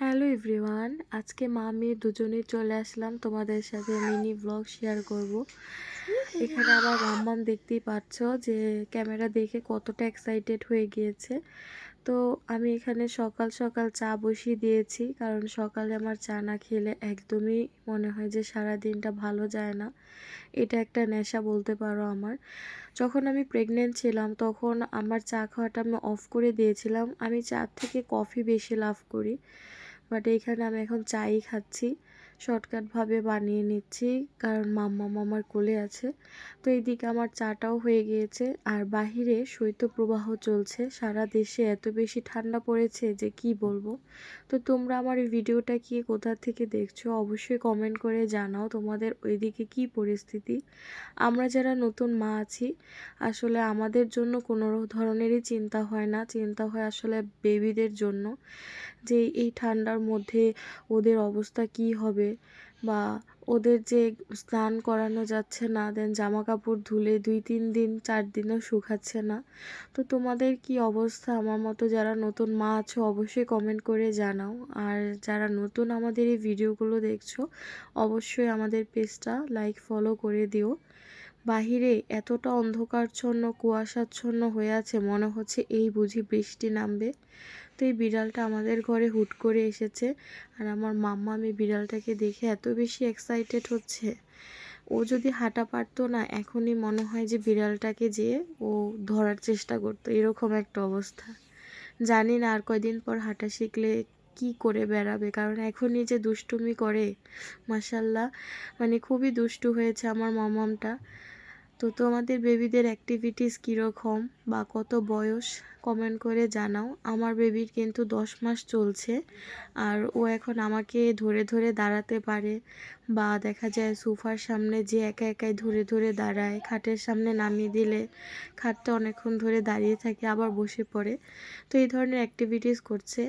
Hello everyone, আজকে মা মেয়ে দুজনেই চলে আসলাম তোমাদের সাথে মিনি ব্লগ শেয়ার করব। এখানে আমার মাম্মাম দেখতেই পাচ্ছ যে ক্যামেরা দেখে কতটা এক্সাইটেড হয়ে গিয়েছে। তো আমি এখানে সকাল সকাল চা বসিয়ে দিয়েছি, কারণ সকালে আমার চা না খেলে একদমই মনে হয় যে সারা দিনটা ভালো যায় না। এটা একটা নেশা বলতে পারো আমার। যখন আমি প্রেগনেন্ট ছিলাম, তখন আমার চা খাওয়াটা আমি অফ করে দিয়েছিলাম। আমি চা থেকে কফি বেশি লাভ করি। বাট এইখানে আমি এখন চাই খাচ্ছি। শর্টকাটভাবে বানিয়ে নিচ্ছি, কারণ মাম্মা মামার কোলে আছে। তো এইদিকে আমার চাটাও হয়ে গিয়েছে, আর বাহিরে শৈত্যপ্রবাহ চলছে। সারা দেশে এত বেশি ঠান্ডা পড়েছে যে কি বলব? তো তোমরা আমার এই ভিডিওটা কি কোথা থেকে দেখছ অবশ্যই কমেন্ট করে জানাও তোমাদের ওইদিকে কি পরিস্থিতি। আমরা যারা নতুন মা আছি, আসলে আমাদের জন্য কোনো ধরনেরই চিন্তা হয় না। চিন্তা হয় আসলে বেবিদের জন্য যে এই ঠান্ডার মধ্যে ওদের অবস্থা কি হবে বা ওদের যে স্নান করানো যাচ্ছে না দেন জামা কাপড় ধুলে দুই, তিন দিন, চার দিনও শুকাচ্ছে না। তো তোমাদের কি অবস্থা? আমার মতো যারা নতুন মা আছো, অবশ্যই কমেন্ট করে জানাও। আর যারা নতুন আমাদের এই ভিডিওগুলো দেখছ, অবশ্যই আমাদের পেজটা লাইক ফলো করে দিও। বাহিরে এতটা অন্ধকারচ্ছন্ন কুয়াশাচ্ছন্ন হয়ে আছে, মনে হচ্ছে এই বুঝি বৃষ্টি নামবে। তো এই বিড়ালটা আমাদের ঘরে হুট করে এসেছে আর আমার মাম্মা আমি বিড়ালটাকে দেখে এত বেশি এক্সাইটেড হচ্ছে। ও যদি হাঁটা পারতো না, এখনই মনে হয় যে বিড়ালটাকে যেয়ে ও ধরার চেষ্টা করতো। এরকম একটা অবস্থা। জানি না আর কয়দিন পর হাঁটা শিখলে কি করে বেড়াবে, কারণ এখনই যে দুষ্টুমি করে মাসাল্লাহ মানে খুবই দুষ্টু হয়েছে আমার মামামটা। তো তোমাদের বেবিদের অ্যাক্টিভিটিস কীরকম? বা কত বয়স? কমেন্ট করে জানাও। আমার বেবির কিন্তু দশ মাস চলছে আর ও এখন আমাকে ধরে ধরে দাঁড়াতে পারে বা দেখা যায় সোফার সামনে যে একা একাই ধরে ধরে দাঁড়ায়, খাটের সামনে নামিয়ে দিলে খাটটা অনেকক্ষণ ধরে দাঁড়িয়ে থাকে, আবার বসে পড়ে। তো এই ধরনের অ্যাক্টিভিটিস করছে।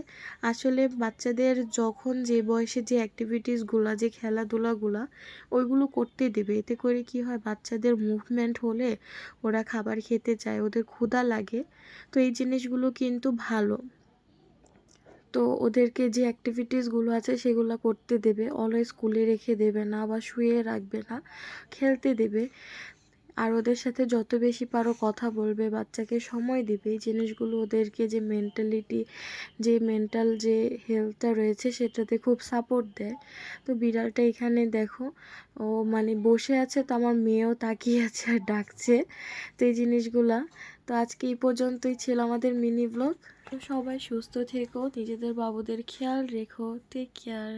আসলে বাচ্চাদের যখন যে বয়সে যে অ্যাক্টিভিটিসগুলো যে খেলাধুলাগুলো, ওইগুলো করতে দেবে। এতে করে কি হয়? বাচ্চাদের মুভমেন্ট হলে ওরা খাবার খেতে চায়, ওদের ক্ষুধা লাগে। তো এই জিনিসগুলো কিন্তু ভালো। তো ওদেরকে যে অ্যাক্টিভিটিসগুলো আছে সেগুলো করতে দেবে। অলওয়েজ স্কুলে রেখে দেবে না বা শুয়ে রাখবে না। খেলতে দেবে। আর ওদের সাথে যত বেশি পারো কথা বলবে, বাচ্চাকে সময় দিবে, এই জিনিসগুলো ওদেরকে যে মেন্টালিটি যে মেন্টাল যে হেলথটা রয়েছে সেটাতে খুব সাপোর্ট দেয়। তো বিড়ালটা এখানে দেখো, ও মানে বসে আছে তো আমার মেয়েও তাকিয়ে আছে আর ডাকছে, তো এই জিনিসগুলা। তো আজকে এই পর্যন্তই ছিল আমাদের মিনি ব্লগ তো সবাই সুস্থ থেকো, নিজেদের বাবুদের খেয়াল রেখো টেক কেয়ার